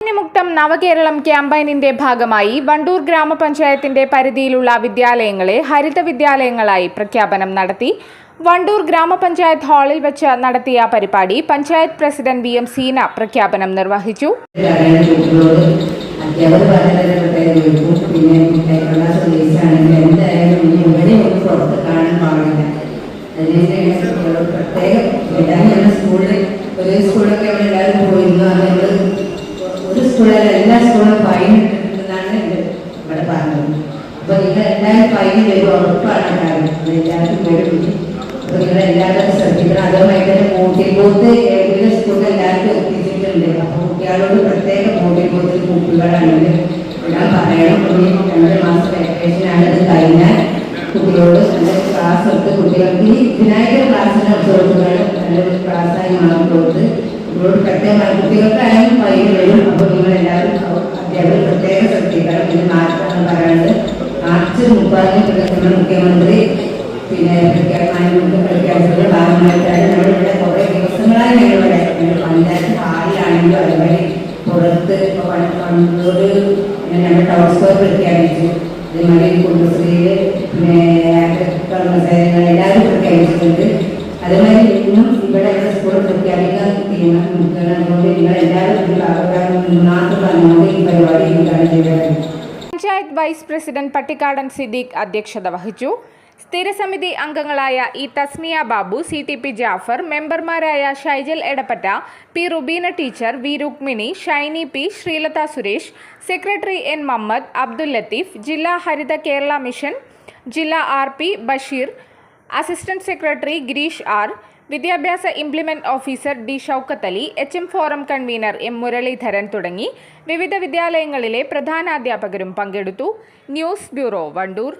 മുക്തം നവകേരളം ക്യാമ്പയിനിന്റെ ഭാഗമായി വണ്ടൂർ ഗ്രാമപഞ്ചായത്തിന്റെ പരിധിയിലുള്ള വിദ്യാലയങ്ങളെ ഹരിത വിദ്യാലയങ്ങളായി പ്രഖ്യാപനം നടത്തി വണ്ടൂർ ഗ്രാമപഞ്ചായത്ത് ഹാളിൽ വെച്ച് നടത്തിയ പരിപാടി panchayat president V M Seena പ്രഖ്യാപനം നിർവഹിച്ചു. പ്രത്യേകം സ്കൂളിൽ സ്കൂളൊക്കെ പോയിരുന്നു. സ്കൂളിൽ എല്ലാ സ്കൂളും ഫൈൻ ഇട്ടിട്ടുണ്ടെന്നാണ് എന്റെ ഇവിടെ പറഞ്ഞത്. അപ്പോൾ നിങ്ങൾ എല്ലാവരും ഫൈൻ വരും ഉറപ്പാണ് കാര്യം അത് എല്ലാവർക്കും വരും അപ്പോൾ നിങ്ങൾ എല്ലാവരും ശ്രദ്ധിക്കണം. അതുമായി തന്നെ മൂട്ടിൽ ബൂത്ത് ഏതെങ്കിലും സ്കൂളിൽ എല്ലാവർക്കും എത്തിച്ചിട്ടുണ്ട്. അപ്പോൾ കുട്ടികളോട് പ്രത്യേക മോട്ടിൽ ബോത്തിൽ കുട്ടികളാണെങ്കിൽ ഞാൻ പറയണം. രണ്ടര രണ്ട് മാസം വെക്കേഷനാണ് ഇത് കഴിഞ്ഞാൽ കുട്ടികളോട് നല്ല ക്ലാസ് എടുത്ത് കുട്ടികൾക്ക് ഈ വിനായകർ ക്ലാസ്സിന് കൊടുക്കുന്നത് നല്ലൊരു ക്ലാസ്സായി മാറി കൊടുത്ത് കുട്ടികളോട് പ്രത്യേകമായി കുട്ടികൾക്കായാലും വൈകി വരും അപ്പോൾ നിങ്ങൾ എല്ലാവരും അധ്യാപകർ പ്രത്യേകം ശ്രദ്ധിക്കണം പിന്നെ മാറ്റം പറയാണ്ട് മാർച്ച് മുപ്പതിന് കിടക്കുന്ന മുഖ്യമന്ത്രി പിന്നെ പ്രഖ്യാപനം പ്രഖ്യാപിച്ചത് ഭാഗമായിട്ടാണ് നമ്മളിവിടെ കുറേ ദിവസങ്ങളായി ഞങ്ങളിവിടെ പഞ്ചായത്ത് ഹാളിലാണെങ്കിലും അതുവഴി പുറത്ത് ഇപ്പോൾ കണ്ണൂർ പിന്നെ ഞങ്ങൾ ടൗൺ സ്കോർ പ്രഖ്യാപിച്ചു. അതേമാതിരി കുടുംബശ്രീയിൽ പിന്നെ എല്ലാവരും പ്രഖ്യാപിച്ചിട്ടുണ്ട്. അതേമാതിരി ഇന്നും ഇവിടെ ഇവിടെ സ്കൂൾ പ്രഖ്യാപിക്കാൻ പഞ്ചായത്ത് വൈസ് പ്രസിഡന്റ് പട്ടിക്കാടൻ സിദ്ദീഖ് അധ്യക്ഷത വഹിച്ചു. സ്ഥിരസമിതി അംഗങ്ങളായ E Thasmiya Babu C T P Jafar മെമ്പർമാരായ Shaijal Edappatta P Rubeena teacher V Rukmini Shainy P Sreelatha Suresh secretary N Muhammad Abdul Latheef ജില്ലാ ഹരിത കേരള മിഷൻ ജില്ലാ R P Basheer assistant secretary Girish R വിദ്യാഭ്യാസ implement officer D Shoukath Ali H M forum convener M Muraleedharan തുടങ്ങി. വിവിധ വിദ്യാലയങ്ങളിലെ പ്രധാനാധ്യാപകരും പങ്കെടുത്തു. News bureau Wandoor.